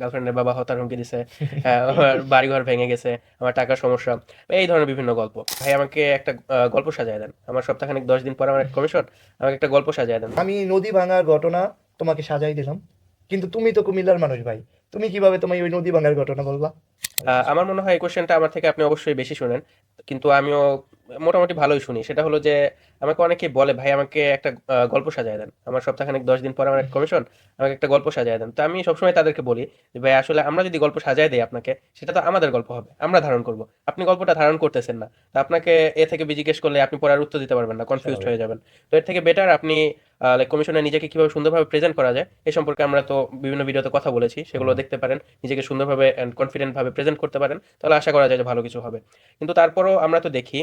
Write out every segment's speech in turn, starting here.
গার্লফ্রেন্ডের বাবা হত্যার হুমকি দিছে আমার বাড়িঘর ভেঙে গেছে আমার টাকার সমস্যা এই ধরনের বিভিন্ন গল্প। ভাই আমাকে একটা গল্প সাজায় দেন। আমার সপ্তাহখানেক দশ দিন পর আমার কমিশন আমাকে একটা গল্প সাজায় দেন। আমি নদী ভাঙার ঘটনা তোমাকে সাজাই দিলাম কিন্তু তুমি তো কুমিল্লার মানুষ ভাই। তুমি কীভাবে তোমার ওই নদী ভাঙার ঘটনা বলবা? আমার মনে হয় এই কোশ্চেনটা আমার থেকে আপনি অবশ্যই বেশি শুনেন কিন্তু আমিও মোটামুটি ভালোই শুনি। সেটা হলো যে আমাকে অনেকে বলে ভাই আমাকে একটা গল্প সাজায় দেন। আমার সপ্তাহখানেক দশ দিন পর আমার একটা কমিশন আমাকে একটা গল্প সাজায় দেন। তো আমি সবসময় তাদেরকে বলি যে ভাই আসলে আমরা যদি গল্প সাজায় দেই আপনাকে সেটা তো আমাদের গল্প হবে। আমরা ধারণ করব। আপনি গল্পটা ধারণ করতেছেন না। তো আপনাকে এ থেকে বি জিজ্ঞেস করলে আপনি পরে উত্তর দিতে পারবেন না কনফিউজ হয়ে যাবেন। তো এর থেকে বেটার আপনি লাইক কমিশনে নিজেকে কীভাবে সুন্দরভাবে প্রেজেন্ট করা যায় এ সম্পর্কে আমরা তো বিভিন্ন ভিডিওতে কথা বলেছি সেগুলো দেখতে পারেন। নিজেকে সুন্দরভাবে অ্যান্ড কনফিডেন্ট ভাবে প্রেজেন্ট করতে পারেন। তাহলে আশা করা যায় যে ভালো কিছু হবে। কিন্তু তারপরও আমরা তো দেখি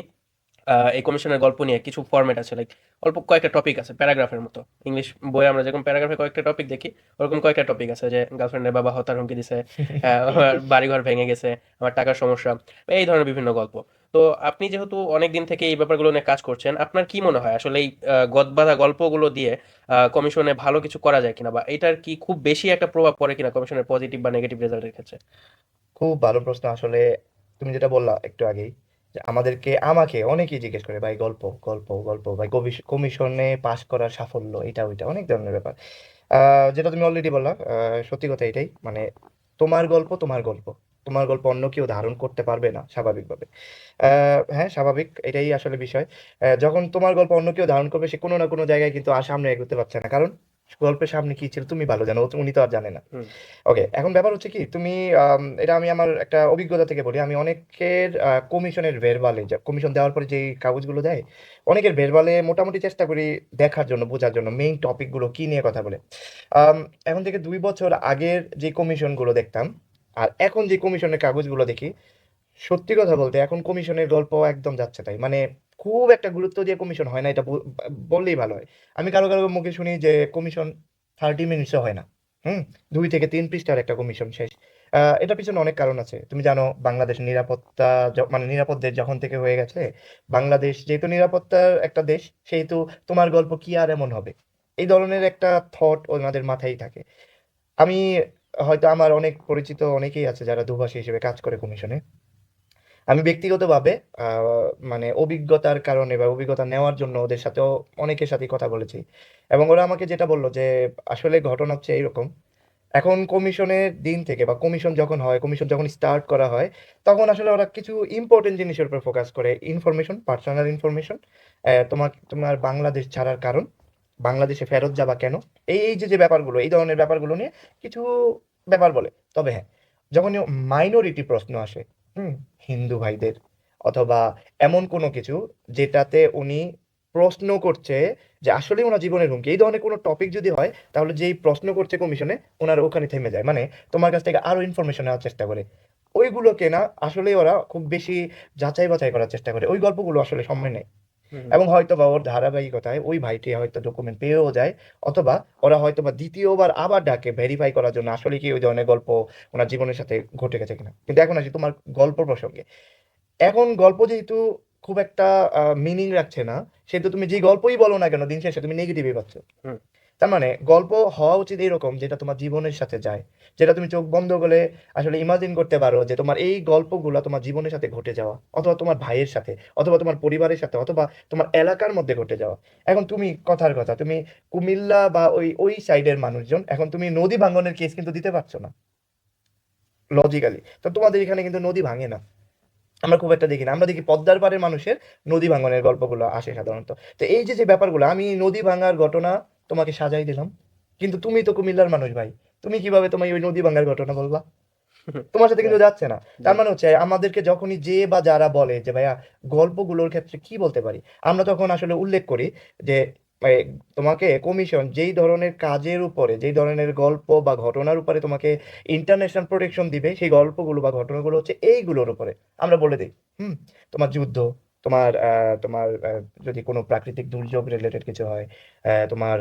এই কমিশনের গল্প নিয়ে কিছু ফরম্যাট আছে লাইক অল্প কয়েকটা টপিক আছে প্যারাগ্রাফের মতো। ইংলিশ বইয়ে আমরা যেরকম প্যারাগ্রাফে কয়েকটা টপিক দেখি ওরকম কয়েকটা টপিক আছে যে গার্লফ্রেন্ডের বাবা হত্যার হুমকি দিছে আমার বাড়িঘর ভেঙে গেছে আমার টাকার সমস্যা এই ধরনের বিভিন্ন গল্প। তো আপনি যেহেতু অনেক দিন থেকে এই ব্যাপারগুলো নিয়ে কাজ করছেন আপনার কি মনে হয়? আসলে এই গদবাঁধা গল্পগুলো দিয়ে কমিশনে ভালো কিছু করা যায় কিনা বা এটার কি খুব বেশি একটা প্রভাব পড়ে কিনা কমিশনের পজিটিভ বা নেগেটিভ রেজাল্টের ক্ষেত্রে? খুব ভালো প্রশ্ন। আসলে তুমি যেটা বললা একটু আগেই আমাদেরকে, আমাকে অনেকেই জিজ্ঞেস করে, ভাই, গল্প গল্প গল্প, ভাই কমিশনে পাশ করার সাফল্য, এটা, ওইটা, অনেক ধরনের ব্যাপার। যেটা তুমি অলরেডি বললা সত্যি কথা এটাই মানে তোমার গল্প তোমার গল্প তোমার গল্প অন্য কেউ ধারণ করতে পারবে না, স্বাভাবিকভাবে। হ্যাঁ স্বাভাবিক, এটাই আসলে বিষয়। যখন তোমার গল্প অন্য কেউ ধারণ করবে, সে কোনো না কোনো জায়গায় কিন্তু আর সামনে এগোতে পারছে না। কারণ গল্পের সামনে কি ছিল তুমি ভালো জানো উনি তো আর জানে না। ওকে এখন ব্যাপার হচ্ছে কি তুমি এটা আমি আমার একটা অভিজ্ঞতা থেকে বলি আমি অনেকের কমিশনের ভেরবালে কমিশন দেওয়ার পরে যে কাগজগুলো দেয় অনেকের ভেরবালে মোটামুটি চেষ্টা করি দেখার জন্য বোঝার জন্য মেইন টপিকগুলো কি নিয়ে কথা বলে। এখন থেকে দুই বছর আগের যে কমিশনগুলো দেখতাম আর এখন যে কমিশনের কাগজগুলো দেখি সত্যি কথা বলতে এখন কমিশনের গল্প একদম যাচ্ছে তাই। মানে খুব একটা গুরুত্ব দিয়ে কমিশন হয় না, এটা বললেই ভালো হয়। আমি কারও কারও মুখে শুনি যে কমিশন থার্টি মিনিটসও হয় না। হুম? দুই থেকে তিন পৃষ্ঠার একটা কমিশন শেষ। এটার পিছনে অনেক কারণ আছে। তুমি জানো, বাংলাদেশ নিরাপত্তা মানে নিরাপদ দেশ যখন থেকে হয়ে গেছে, বাংলাদেশ যেহেতু নিরাপত্তার একটা দেশ, সেহেতু তোমার গল্প কি আর এমন হবে? এই ধরনের একটা থট ওনাদের মাথায় থাকে। আমি হয়তো আমার অনেক পরিচিত অনেকেই আছে যারা দুভাষী হিসেবে কাজ করে কমিশনে আমি ব্যক্তিগতভাবে মানে অভিজ্ঞতার কারণে বা অভিজ্ঞতা নেওয়ার জন্য ওদের সাথেও অনেকের সাথে কথা বলেছি। এবং ওরা আমাকে যেটা বলল যে, আসলে ঘটনা হচ্ছে এইরকম, এখন কমিশনের দিন থেকে বা কমিশন যখন হয়, কমিশন যখন স্টার্ট করা হয়, তখন আসলে ওরা কিছু ইম্পর্টেন্ট জিনিসের উপর ফোকাস করে। ইনফরমেশন পার্সোনাল ইনফরমেশন তোমার তোমার বাংলাদেশ ছাড়ার কারণ, বাংলাদেশে ফেরত যাবা কেন? এই এই যে যে ব্যাপারগুলো, এই ধরনের ব্যাপারগুলো নিয়ে কিছু ব্যাপার বলে। তবে হ্যাঁ যখন মাইনরিটি প্রশ্ন আসে হুম, হিন্দু ভাইদের। অথবা এমন কোনো কিছু যেটাতে উনি প্রশ্ন করছে যে আসলে ওনার জীবনের হুমকি। এই ধরনের কোনো টপিক যদি হয়, তাহলে যেই প্রশ্ন করছে কমিশনে ওনার ওখানে থেমে যায়। মানে তোমার কাছ থেকে আরও ইনফরমেশন নেওয়ার চেষ্টা করে। ওইগুলোকে না, আসলে ওরা খুব বেশি যাচাই বাছাই করার চেষ্টা করে। ওই গল্পগুলো আসলে সময় হুম। এবং হয়তো বা ওর ধারাবাহিকতায় ওই ভাইটি হয়তো ডকুমেন্ট পেয়েও যায় অথবা ওরা হয়তো বা দ্বিতীয়বার আবার ডাকে ভেরিফাই করার জন্য আসলে কি ওই ধরনের গল্প ওনার জীবনের সাথে ঘটে গেছে কিনা। কিন্তু এখন আসি তোমার গল্প প্রসঙ্গে। এখন গল্প যেহেতু খুব একটা মিনিং রাখছে না সেহেতু তুমি যে গল্পই বলো না কেন দিন শেষে তুমি নেগেটিভই পাচ্ছ। তার মানে গল্প হওয়া উচিত এরকম যেটা তোমার জীবনের সাথে যায়, যেটা তুমি চোখ বন্ধ করে আসলে ইমাজিন করতে পারো যে তোমার এই গল্পগুলো তোমার জীবনের সাথে ঘটে যাওয়া, অথবা তোমার ভাইয়ের সাথে, অথবা তোমার পরিবারের সাথে, অথবা তোমার এলাকার মধ্যে ঘটে যাওয়া। এখন তুমি, কথার কথা, তুমি কুমিল্লা বা ওই ওই সাইডের মানুষজন, এখন তুমি নদী ভাঙনের কেস কিন্তু দিতে পারছ না। লজিক্যালি তো তোমাদের এখানে কিন্তু নদী ভাঙে না। আমরা খুব একটা দেখি না। আমরা দেখি পদ্মার পাড়ের মানুষের নদী ভাঙনের গল্পগুলো আসে সাধারণত। তো এই যে যে ব্যাপারগুলো, আমি নদী ভাঙার ঘটনা তোমাকে সাজাই দিলাম। কিন্তু তুমি তো কুমিল্লার মানুষ ভাই। তুমি কীভাবে তোমার ওই নদী ভাঙার ঘটনা বলবা? তোমার সাথে কিন্তু যাচ্ছে না। তার মানে হচ্ছে আমাদেরকে যখনই যে বা যারা বলে যে ভাইয়া গল্পগুলোর ক্ষেত্রে কি বলতে পারি? আমরা তখন আসলে উল্লেখ করি যে তোমাকে কমিশন যেই ধরনের কাজের উপরে যেই ধরনের গল্প বা ঘটনার উপরে তোমাকে ইন্টারন্যাশনাল প্রোটেকশন দিবে সেই গল্পগুলো বা ঘটনাগুলো হচ্ছে এইগুলোর উপরে। আমরা বলে দিই হুম তোমার যুদ্ধ তোমার তোমার যদি কোনো প্রাকৃতিক দুর্যোগ রিলেটেড কিছু হয় তোমার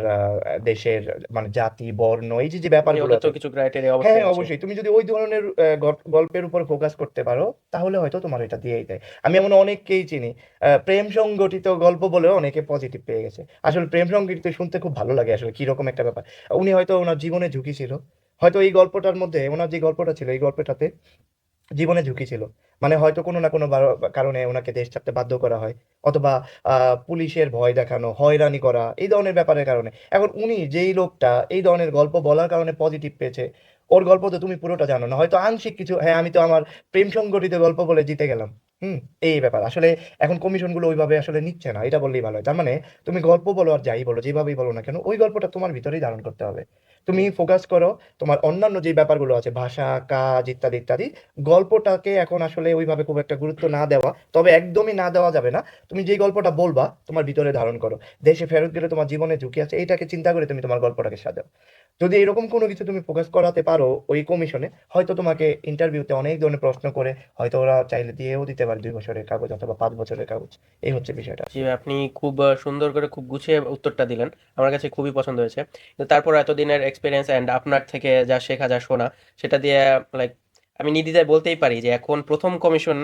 দেশের মানে জাতি বর্ণ এই যে যে ব্যাপারগুলো তো কিছু ক্রাইটেরিয়া হ্যাঁ অবশ্যই। আছে অবশ্যই। তুমি যদি ওই ধরনের গল্পের উপর ফোকাস করতে পারো তাহলে হয়তো তোমার এটা দিয়েই দেয়। আমি এমন অনেককেই চিনি আহ, প্রেম সংগঠিত গল্প বলেও অনেকে পজিটিভ পেয়ে গেছে। আসলে প্রেম সংগঠিত শুনতে খুব ভালো লাগে আসলে কীরকম একটা ব্যাপার। উনি হয়তো ওনার জীবনে ঝুঁকি ছিল। হয়তো এই গল্পটার মধ্যে ওনার যে গল্পটা ছিল এই গল্পটাতে জীবনে ঝুঁকি ছিল। মানে হয়তো কোনো না কোনো কারণে ওনাকে দেশ ছাড়তে বাধ্য করা হয়। অথবা পুলিশের ভয় দেখানো, হয়রানি করা, এই ধরনের ব্যাপারের কারণে। এখন উনি যেই লোকটা, এই ধরনের গল্প বলার কারণে পজিটিভ পেয়েছে। ওর গল্প তো তুমি পুরোটা জানো না। হয়তো আংশিক কিছু হ্যাঁ আমি তো আমার প্রেম সংগঠিত গল্প বলে জিতে গেলাম। হুম, এই ব্যাপার। আসলে এখন কমিশনগুলো ওইভাবে আসলে নিচ্ছে না। এটা বললেই ভালো হয়। তার মানে তুমি গল্প বলো আর যাই বলো, যেভাবেই বলো না কেন, ওই গল্পটা তোমার ভিতরেই ধারণ করতে হবে। তুমি ফোকাস করো তোমার অন্যান্য যে ব্যাপারগুলো আছে ভাষা কাজ ইত্যাদি ইত্যাদি গল্পটাকে এখন আসলে ওইভাবে খুব একটা গুরুত্ব না দেওয়া তবে একদমই না দেওয়া যাবে না। তুমি যে গল্পটা বলবা তোমার ভিতরে ধারণ করো। দেশে ফেরত গেলে তোমার জীবনে ঝুঁকি আছে এইটাকে চিন্তা করে তুমি তোমার গল্পটাকে সাজাও। যদি এরকম কোনো কিছু তুমি ফোকাস করাতে পারো ওই কমিশনে হয়তো তোমাকে ইন্টারভিউতে অনেক ধরনের প্রশ্ন করে হয়তো ওরা চাইলে দিয়েও দিতে পারে দুই বছরের কাগজ অথবা পাঁচ বছরের কাগজ। এই হচ্ছে বিষয়টা। জি আপনি খুব সুন্দর করে খুব গুছিয়ে উত্তরটা দিলেন। আমার কাছে খুবই পছন্দ হয়েছে। কিন্তু তারপর এতদিনের এক্সপিরিয়েন্স অ্যান্ড আপনার থেকে যা শেখা যা শোনা সেটা দিয়ে লাইক আমি নির্দ্বিধায় বলতেই পারি যে এখন প্রথম কমিশন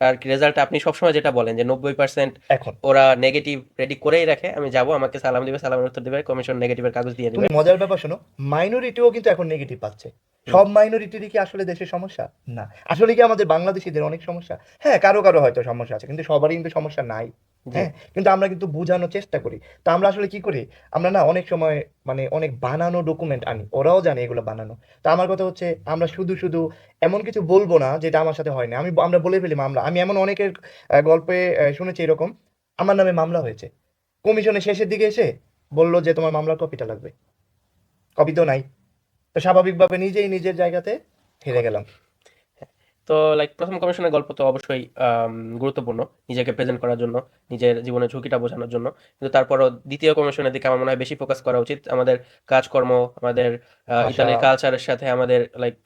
আর রেজাল্ট আপনি সবসময় যেটা বলেন যে নব্বই পার্সেন্ট এখন। ওরা নেগেটিভ রেডি করেই রাখে আমি যাব আমাকে সালাম দিবে সালামের উত্তর দিবে কমিশন নেগেটিভের কাগজ দিয়ে দিবে। মজার ব্যাপার শোনো মাইনরিটিও কিন্তু এখন নেগেটিভ পাচ্ছে। সব মাইনরিটিরই কি আসলে দেশের সমস্যা? না। আসলে কি আমাদের বাংলাদেশিদের অনেক সমস্যা? হ্যাঁ কারও কারও হয়তো সমস্যা আছে কিন্তু সবারই কিন্তু সমস্যা নাই। হ্যাঁ কিন্তু আমরা কিন্তু বোঝানোর চেষ্টা করি। তো আমরা আসলে কি করি? আমরা না অনেক সময় মানে অনেক বানানো ডকুমেন্ট আনি, ওরাও জানে এগুলো বানানো। তো আমার কথা হচ্ছে, আমরা শুধু শুধু এমন কিছু বলব না যেটা আমার সাথে হয় না। আমি আমরা বলে ফেলি মামলা। আমি এমন অনেকের গল্পে শুনেছি এরকম। আমার নামে মামলা হয়েছে। কমিশনের শেষের দিকে এসে বলল যে তোমার মামলার কপিটা লাগবে। কপি তো নাই। তো স্বাভাবিকভাবে নিজেই নিজের জায়গাতে হেরে গেলাম। তো লাইক প্রথম কমিশনের গল্প তো অবশ্যই গুরুত্বপূর্ণ নিজেকে প্রেজেন্ট করার জন্য নিজের জীবনের ঝুঁকিটা বোঝানোর জন্য কিন্তু তারপরও দ্বিতীয় কমিশনের দিকে আমার মনে হয় বেশি ফোকাস করা উচিত আমাদের কাজকর্ম আমাদের। ইতালির কালচারের সাথে আমাদের লাইক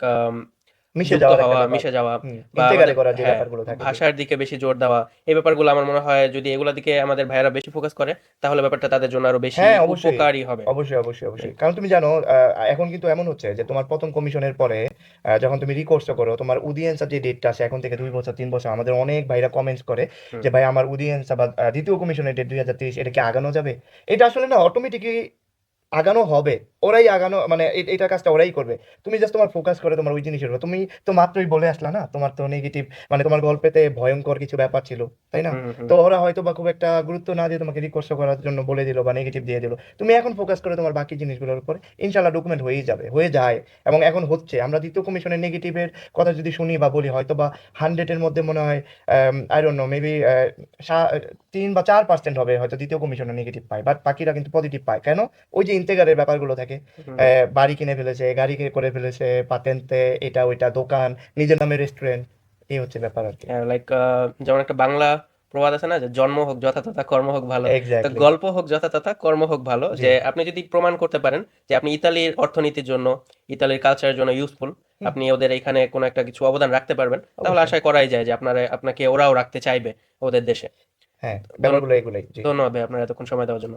মিশে হওয়া মিশে যাওয়া হ্যাঁ, ভাষার দিকে বেশি জোর দেওয়া এই ব্যাপারগুলো আমার মনে হয় যদি দিকে আমাদের ভাইয়েরা বেশি ফোকাস করে তাহলে ব্যাপারটা তাদের জন্য আরও বেশি হ্যাঁ, উপকারী হবে। অবশ্যই অবশ্যই অবশ্যই। কারণ তুমি জানো এখন কিন্তু এমন হচ্ছে যে তোমার প্রথম কমিশনের পরে যখন তুমি রিকোর্সটা করো তোমার উদিয়েন্সের যে ডেটটা আসে এখন থেকে দুই বছর তিন বছর আমাদের অনেক ভাইরা কমেন্টস করে যে ভাই আমার উদিয়েন্স বা দ্বিতীয় কমিশনের ডেট দুই হাজার তিরিশ এটা কি আগানো যাবে? এটা আসলে না অটোমেটিকলি আগানো হবে। ওরাই আগানো মানে এটা কাজটা ওরাই করবে। তুমি জাস্ট তোমার ফোকাস করে তোমার ওই জিনিসের উপর। তুমি তো মাত্রই বলে আসলা না? তোমার তো নেগেটিভ মানে তোমার গল্পেতে ভয়ঙ্কর কিছু ব্যাপার ছিল তাই না। তো ওরা হয়তো বা খুব একটা গুরুত্ব না দিয়ে তোমাকে রিকোয়েস্ট করার জন্য বলে দিল বা নেগেটিভ দিয়ে দিল। তুমি এখন ফোকাস করে তোমার বাকি জিনিসগুলোর উপর। ইনশাল্লাহ ডকুমেন্ট হয়েই যাবে হয়ে যায়। এবং এখন হচ্ছে আমরা দ্বিতীয় কমিশনের নেগেটিভের কথা যদি শুনি বা বলি হয়তো বা হান্ড্রেডের মধ্যে মনে হয় আই ডোন্ট নো মেবি তিন বা চার পার্সেন্ট হবে হয়তো দ্বিতীয় কমিশনের নেগেটিভ পায় বাট বাকিরা কিন্তু পজিটিভ পায়। কেন? ওই যে ইন্টেগারের ব্যাপারগুলো থাকে। বাড়ি কিনে ফেলেছে গাড়ি কিনে করে ফেলেছে পাতেন্তে এটা ওইটা দোকান নিজের নামে রেস্টুরেন্ট এই হচ্ছে ব্যাপার আর কি। লাইক যেমন একটা বাংলা প্রবাদ আছে না যে জন্ম হোক যথাতথা কর্ম হোক ভালো। গল্প হোক যথাতথা কর্ম হোক ভালো। যে আপনি যদি প্রমাণ করতে পারেন যে আপনি ইতালির অর্থনীতির জন্য ইতালির কালচারের জন্য ইউজফুল আপনি ওদের এখানে কোনো একটা কিছু অবদান রাখতে পারবেন তাহলে। আশা করাই যায় যে আপনারা আপনাকে ওরাও রাখতে চাইবে ওদের দেশে। হ্যাঁ ব্যাপারগুলো এগুলোই জি। ধন্যবাদ ভাই আপনার এতক্ষণ সময় দেওয়ার জন্য.